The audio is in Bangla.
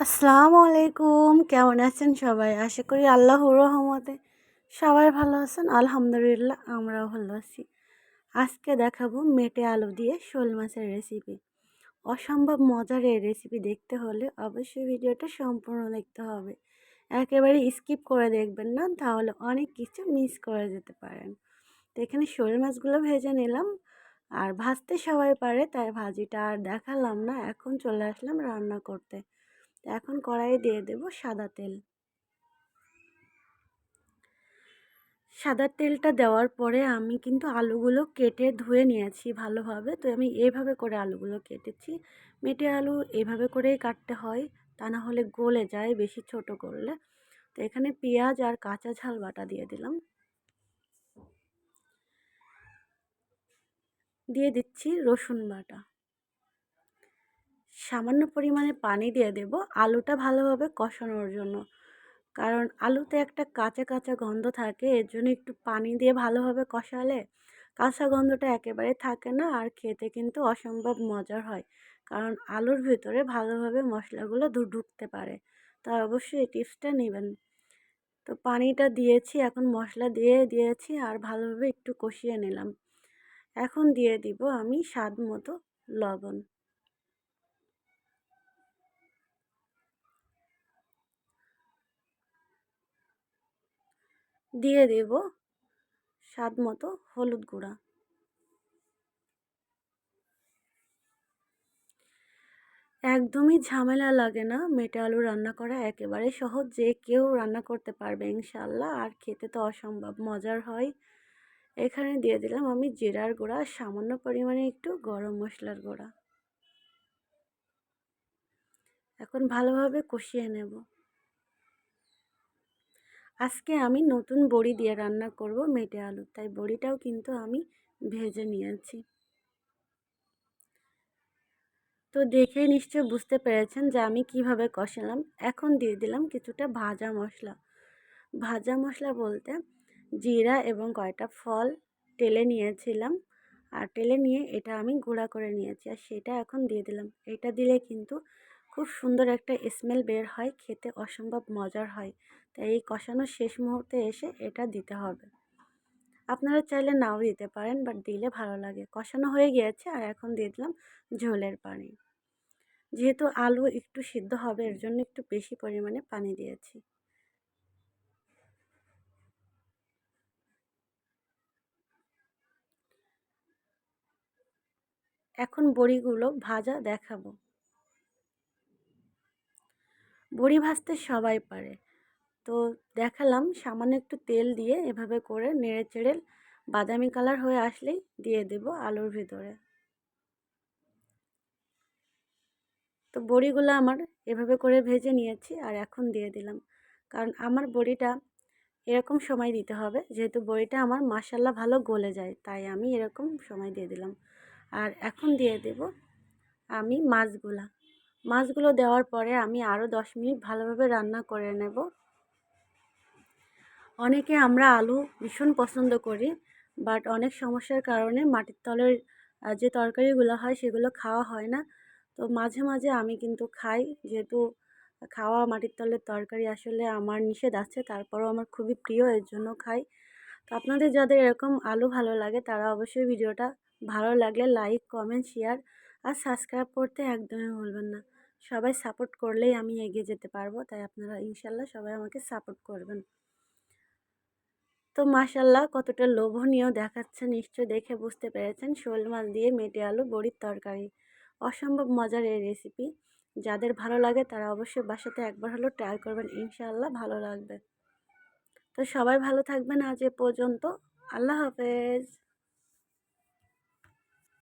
আসসালামু আলাইকুম। কেমন আছেন সবাই? আশা করি আল্লাহর রহমতে সবাই ভালো আছেন। আলহামদুলিল্লাহ, আমরাও ভালো আছি। আজকে দেখাবো মেটে আলু দিয়ে শোল মাছের রেসিপি অসম্ভব মজার এই রেসিপি দেখতে হলে অবশ্যই ভিডিওটা সম্পূর্ণ দেখতে হবে। একেবারে স্কিপ করে দেখবেন না, তাহলে অনেক কিছু মিস করে যেতে পারেন। তো এখানে শোল মাছগুলো ভেজে নিলাম। আর ভাজতে সবাই পারে, তাই ভাজিটা আর দেখালাম না। এখন চলে আসলাম রান্না করতে। এখন কড়াইয়ে দিয়ে দেব সাদা তেল। সাদা তেলটা দেওয়ার পরে আমি কিন্তু আলুগুলো কেটে ধুয়ে নিয়েছি ভালোভাবে। তো আমি এইভাবে করে আলুগুলো কেটেছি। মেটে আলু এইভাবে করেই কাটতে হয়, তা না হলে গলে যায় বেশি ছোট করলে। তো এখানে পেঁয়াজ আর কাঁচা ঝাল বাটা দিয়ে দিলাম। দিয়ে দিচ্ছি রসুন বাটা। সামান্য পরিমাণে পানি দিয়ে দেব আলুটা ভালোভাবে কষানোর জন্য। কারণ আলুতে একটা কাঁচা কাঁচা গন্ধ থাকে, এর জন্য একটু পানি দিয়ে ভালোভাবে কষালে কাঁচা গন্ধটা একেবারে থাকে না আর খেতে কিন্তু অসম্ভব মজার হয়। কারণ আলুর ভিতরে ভালোভাবে মশলাগুলো ঢুকতে পারে। তা অবশ্যই এই টিপসটা নেবেন। তো পানিটা দিয়েছি, এখন মশলা দিয়ে দিয়েছি আর ভালোভাবে একটু কষিয়ে নিলাম। এখন দিয়ে দিব আমি স্বাদ মতো লবণ। দিয়ে দেব স্বাদ মতো হলুদ গুঁড়া। একদমই ঝামেলা লাগে না, মেটে আলু রান্না করা একেবারে সহজ, যে কেউ রান্না করতে পারবে ইনশাল্লাহ আর খেতে তো অসম্ভব, মজার হয়। এখানে দিয়ে দিলাম আমি জিরার গুঁড়া, সামান্য পরিমাণে একটু গরম মশলার গুঁড়া। এখন ভালোভাবে কষিয়ে নেব। আজকে আমি নতুন বড়ি দিয়ে রান্না করব মেটে আলু, তাই বড়িটাও কিন্তু আমি ভেজে নিয়েছি। তো দেখে নিশ্চয় বুঝতে পেরেছেন যে আমি কীভাবে কষালাম। এখন দিয়ে দিলাম কিছুটা ভাজা মশলা। ভাজা মশলা বলতে জিরা এবং কয়টা ফল টেলে নিয়েছিলাম। আর টেলে নিয়ে এটা আমি গুঁড়া করে নিয়েছি, আর সেটা এখন দিয়ে দিলাম। এটা দিলে কিন্তু খুব সুন্দর একটা স্মেল বের হয়, খেতে অসম্ভব মজার হয়। তাই এই কষানোর শেষ মুহূর্তে এসে এটা দিতে হবে। আপনারা চাইলে নাও দিতে পারেন বাট দিলে ভালো লাগে। কষানো হয়ে গিয়েছে আর এখন দিয়ে দিলাম ঝোলের পানি। যেহেতু আলু একটু সিদ্ধ হবে, এর জন্য একটু বেশি পরিমাণে পানি দিয়েছি। এখন বড়িগুলো ভাজা দেখাবো। বড়ি ভাজতে সবাই পারে। তো দেখালাম সামান্য একটু তেল দিয়ে এভাবে করে নেড়ে চেড়ে বাদামি কালার হয়ে আসলেই দিয়ে দেব আলুর ভিতরে। তো বড়িগুলো আমার এভাবে করে ভেজে নিয়েছি আর এখন দিয়ে দিলাম। কারণ আমার বড়িটা এরকম সময় দিতে হবে, যেহেতু বড়িটা আমার মাসাল্লা ভালো গলে যায়, তাই আমি এরকম সময় দিয়ে দিলাম। আর এখন দিয়ে দেব আমি মাছগুলা। মাছগুলো দেওয়ার পরে আমি আরও দশ মিনিট ভালোভাবে রান্না করে নেব। অনেকে আমরা আলু ভীষণ পছন্দ করি বাট অনেক সমস্যার কারণে মাটির তলের যে তরকারিগুলো হয় সেগুলো খাওয়া হয় না। তো মাঝে মাঝে আমি কিন্তু খাই, যেহেতু খাওয়া মাটির তলের তরকারি আসলে আমার নিষেধ আছে, তারপরও আমার খুবই প্রিয়, এর জন্য খাই। তো আপনাদের যাদের এরকম আলু ভালো লাগে, তারা অবশ্যই ভিডিওটা ভালো লাগলে লাইক কমেন্ট শেয়ার আর সাবস্ক্রাইব করতে একদমই ভুলবেন না। সবাই সাপোর্ট করলেই আমি এগিয়ে যেতে পারব। তাই আপনারা ইনশাল্লাহ সবাই আমাকে সাপোর্ট করবেন। তো মাসাল্লাহ কতটা লোভনীয় দেখাচ্ছে নিশ্চয় দেখে বুঝতে পেরেছেন। শোল মাছ দিয়ে মেটে আলু, বড়ির তরকারি। অসম্ভব মজার এই রেসিপি যাদের ভালো লাগে তারা অবশ্যই বাসাতে একবার হলেও ট্রাই করবেন ইনশাআল্লাহ ভালো লাগবে। তো সবাই ভালো থাকবেন আজ এ পর্যন্ত। আল্লাহ হাফেজ।